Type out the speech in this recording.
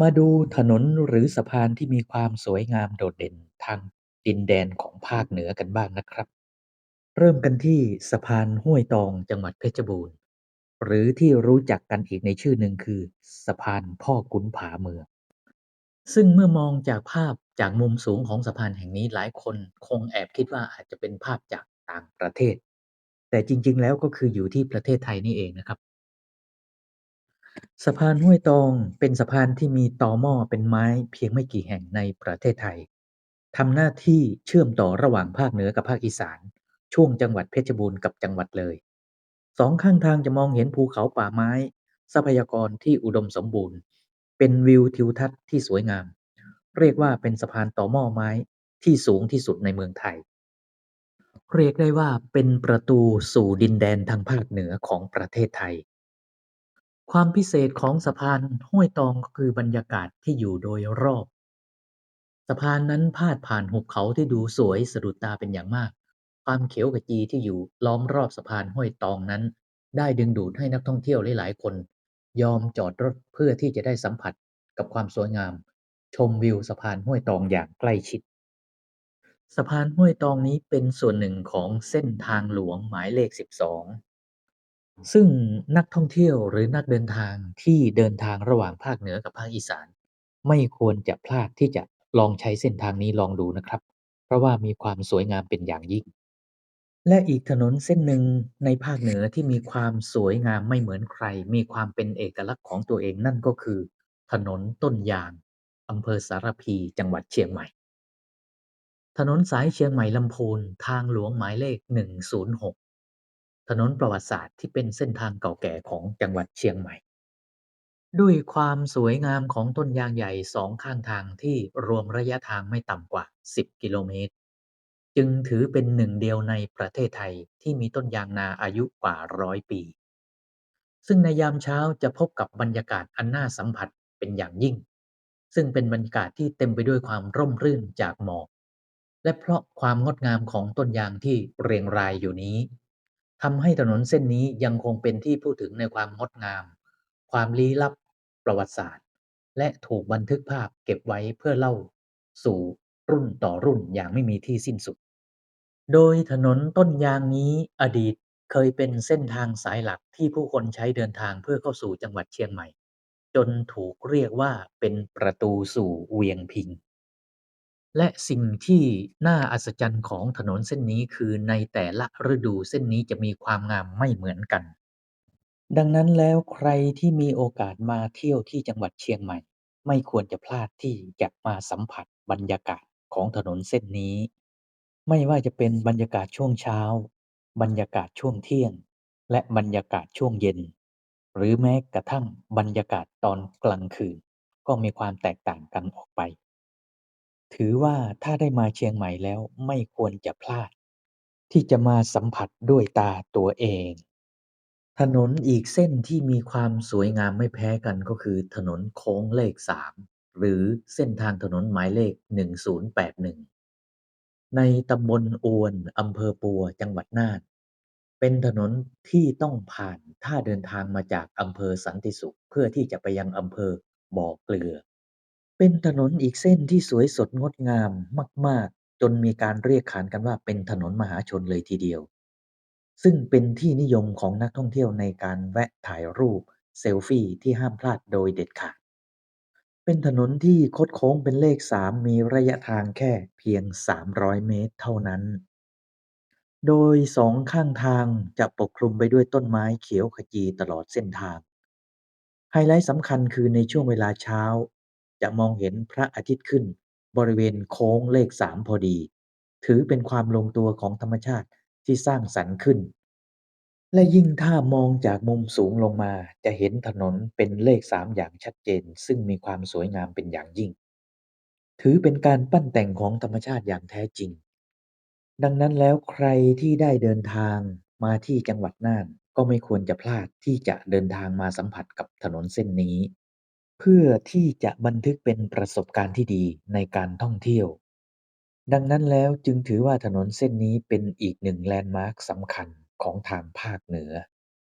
มาดูถนนหรือสะพานที่มีความสวยงามโดดเด่นทางดินแดนของภาคเหนือกันบ้างนะครับ เริ่มกันที่สะพานห้วยตองจังหวัดเพชรบูรณ์ หรือที่รู้จักกันอีกในชื่อหนึ่งคือ สะพานพ่อขุนผาเมือง ซึ่งเมื่อมองจากภาพจากมุมสูงของสะพานแห่งนี้หลายคนคงแอบคิดว่าอาจจะเป็นภาพจากต่างประเทศ แต่จริงๆ แล้วก็คืออยู่ที่ประเทศไทยนี่เองนะครับ สะพานห้วยตองเป็นสะพานที่มีตอหม้อเป็นไม้เพียงไม่กี่แห่งในประเทศไทยทำหน้าที่เชื่อมต่อระหว่างภาคเหนือกับภาคอีสาน ช่วงจังหวัดเพชรบูรณ์กับจังหวัดเลยสองข้างทางจะมองเห็นภูเขาป่าไม้ ทรัพยากรที่อุดมสมบูรณ์ เป็นวิวทิวทัศน์ที่สวยงาม เรียกว่าเป็นสะพานต่อหม้อไม้ที่สูงที่สุดในเมืองไทย เรียกได้ว่าเป็นประตูสู่ดินแดนทางภาคเหนือของประเทศไทย ความพิเศษของสะพานห้วยตองก็คือบรรยากาศที่อยู่โดยรอบ สะพานนั้นพาดผ่านหุบเขาที่ดูสวยสะดุดตาเป็นอย่างมาก ความเขียวขจีที่อยู่ล้อมรอบสะพานห้วยตองนั้น ได้ดึงดูดให้นักท่องเที่ยวหลายๆ คน ยอมจอดรถเพื่อที่จะได้สัมผัสกับความสวยงาม ชมวิวสะพานห้วยตองอย่างใกล้ชิด สะพานห้วยตองนี้เป็นส่วนหนึ่งของเส้นทางหลวงหมายเลข 12 ซึ่งนักท่องเที่ยวหรือนักเดินทางที่เดินทางระหว่างภาคเหนือกับภาคอีสาน ไม่ควรจะพลาดที่จะลองใช้เส้นทางนี้ลองดูนะครับ เพราะว่ามีความสวยงามเป็นอย่างยิ่ง และอีกถนนเส้นหนึ่งในภาคเหนือที่มีความสวยงามไม่เหมือนใคร มีความเป็นเอกลักษณ์ของตัวเองนั่นก็คือ ถนนต้นยางอำเภอสารพีจังหวัดเชียงใหม่ ถนนสายเชียงใหม่ลำพูนทางหลวงหมายเลข 106 ถนนประวัติศาสตร์ที่เป็นเส้นทางเก่าแก่ของจังหวัดเชียงใหม่ ด้วยความสวยงามของต้นยางใหญ่สองข้างทางที่รวมระยะทางไม่ต่ำกว่า 10 กิโลเมตร จึงถือเป็นหนึ่งเดียวในประเทศไทยที่มีต้นยางนาอายุกว่าร้อยปี ซึ่งในยามเช้าจะพบกับบรรยากาศอันน่าสัมผัสเป็นอย่างยิ่ง ซึ่งเป็นบรรยากาศที่เต็มไปด้วยความร่มรื่นจากหมอกและเพราะความงดงามของต้นยางที่เรียงรายอยู่นี้ ทำให้ถนนเส้นนี้ยังคงเป็นที่พูดถึงในความงดงาม ความลี้ลับประวัติศาสตร์ และถูกบันทึกภาพเก็บไว้เพื่อเล่า สู่รุ่นต่อรุ่นอย่างไม่มีที่สิ้นสุด โดยถนนต้นยางนี้อดีตเคยเป็นเส้นทางสายหลักที่ผู้คนใช้เดินทางเพื่อเข้าสู่จังหวัดเชียงใหม่ จนถูกเรียกว่าเป็นประตูสู่เวียงพิง และสิ่งที่น่าอัศจรรย์ของถนนเส้นนี้คือในแต่ละฤดูเส้นนี้จะมีความงามไม่เหมือนกัน ดังนั้นแล้วใครที่มีโอกาสมาเที่ยวที่จังหวัดเชียงใหม่ ไม่ควรจะพลาดที่จะมาสัมผัสบรรยากาศของถนนเส้นนี้ ไม่ว่าจะเป็นบรรยากาศช่วงเช้า บรรยากาศช่วงเที่ยง และบรรยากาศช่วงเย็น หรือแม้กระทั่งบรรยากาศตอนกลางคืน ก็มีความแตกต่างกันออกไป ถือว่าถ้าได้มาเชียงใหม่แล้วไม่ควรจะพลาด ที่จะมาสัมผัสด้วยตาตัวเอง ถนนอีกเส้นที่มีความสวยงามไม่แพ้กัน ก็คือถนนโค้งเลข 3 หรือเส้นทางถนนหมายเลข 1081 ในตำบลอวนอำเภอปัว จังหวัดน่าน เป็นถนนที่ต้องผ่านถ้าเดินทางมาจากอำเภอสันติสุข เพื่อที่จะไปยังอำเภอบ่อเกลือ เป็นถนนอีกเส้นที่สวยสดงดงามมาก ๆ จนมีการเรียกขานกันว่า เป็นถนนมหาชนเลยทีเดียว ซึ่งเป็นที่นิยมของนักท่องเที่ยวในการแวะถ่ายรูปเซลฟีที่ห้ามพลาดโดยเด็ดขาด เป็นถนนที่คดโค้งเป็นเลข 3 มีระยะทางแค่เพียง 300 เมตรเท่านั้น โดยสองข้างทางจะปกคลุมไปด้วยต้นไม้เขียวขจีตลอดเส้นทาง ไฮไลท์สำคัญคือในช่วงเวลาเช้า จะมองเห็นพระอาทิตย์ขึ้น บริเวณโค้งเลข3พอดี ถือเป็นความลงตัวของธรรมชาติที่สร้างสรรค์ขึ้น และยิ่งถ้ามองจากมุมสูงลงมาจะเห็นถนนเป็นเลข3อย่างชัดเจน ซึ่งมีความสวยงามเป็นอย่างยิ่ง ถือเป็นการปั้นแต่งของธรรมชาติอย่างแท้จริง ดังนั้นแล้วใครที่ได้เดินทางมาที่จังหวัดน่านก็ไม่ควรจะพลาดที่จะเดินทางมาสัมผัสกับถนนเส้นนี้ เพื่อที่จะบันทึกเป็นประสบการณ์ที่ดีในการท่องเที่ยว ดังนั้นแล้วจึงถือว่าถนนเส้นนี้เป็นอีกหนึ่งแลนด์มาร์คสำคัญของทางภาคเหนือ